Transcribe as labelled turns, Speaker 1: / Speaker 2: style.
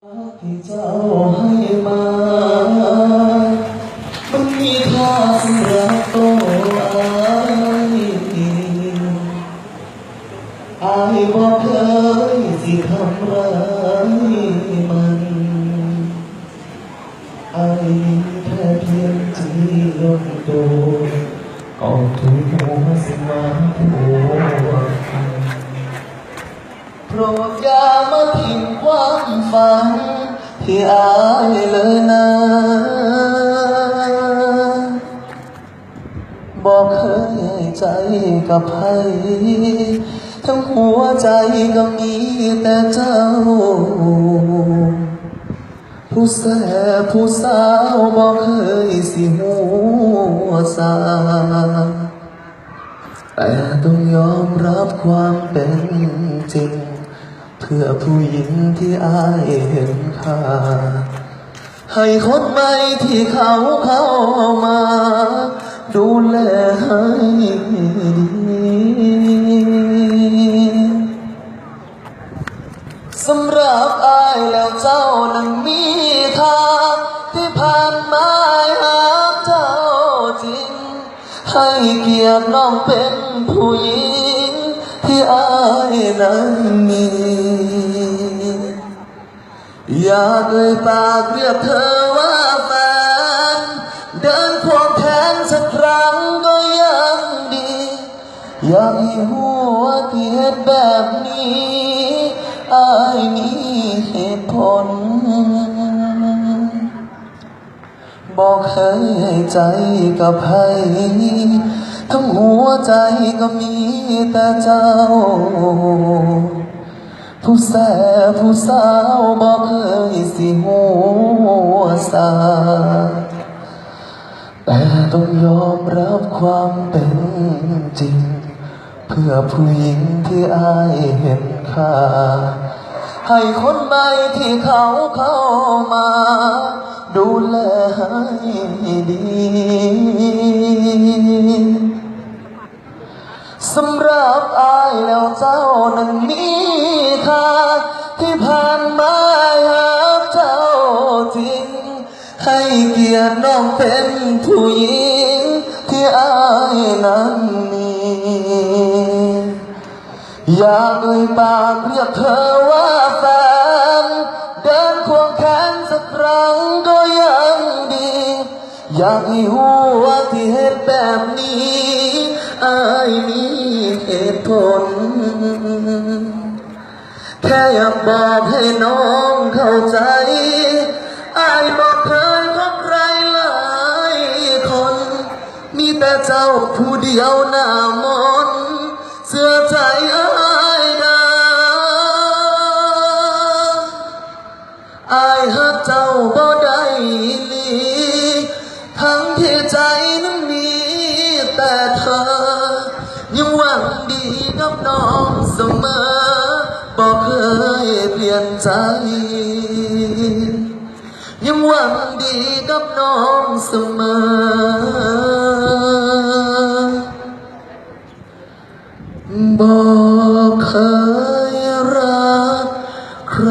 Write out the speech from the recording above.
Speaker 1: ที่เจ้าให้มา มันมีค่าสำหรับตัวอายอายบอกเคยสิทำร้ายมันอายแค่เพียงที่ยอมตัวก็ถูกหัวสิมาหัวกันโปรดอย่า ฝันที่อายเลยนะบอกเคยใจกับใครทั้งหัวใจก็มีแต่เจ้า ผู้แสบผู้สาวบอกเคยสิหัวสาแต่ต้องยอมรับความเป็นจริง พื่อผู้หญิงที่อายเห็นค่า ให้คนใหม่ที่เขาเข้ามา ดูแลให้ดีสำหรับอายแล้วเจ้านั้นมีทางที่ผ่านมาหาเจ้าจริง ให้เกียรติน้องเป็นผู้หญิงที่อายนั้นมี อยาเอ่ยปากเรียกเธอว่าแฟน เดินควงแขนสักครั้งก็ยังดี อยากให้หัวที่เหตุแบบนี้อายมีเหตุผล บอกเคยให้ใจกับใครทั้งหัวใจก็มีแต่เจ้า ผู้แสบผู้สาวบอกเคยสิหัวสาแต่ต้องยอมรับความเป็นจริง เพื่อผู้หญิงที่อายเห็นค่า ให้คนใหม่ที่เขาเข้ามา ดูแลให้ดี สำหรับอายแล้วเจ้านั้นมีค่าที่ผ่านมาหาเจ้าจริง ให้เกียรติน้องเป็นผู้หญิง ที่อายนั้นมีอยากเอ่ยปากเรียกเธอว่าแฟน เดินควงแขนสักครั้งก็ยังดี อยากให้หัวที่เหตุแบบนี้ อายมีเหตุผล แค่อยากบอกให้น้องเข้าใจอายบอกเคยคบใครหลายคน มีแต่เจ้าผู้เดียวหน้ามนเสื้อใจอายนะอายหักเจ้าบ่ได้ลีทั้งที่ใจ กับน้องเสมอบอกเคยเปลี่ยนใจ ยังหวังดีกับน้องเสมอบอกเคยรักใคร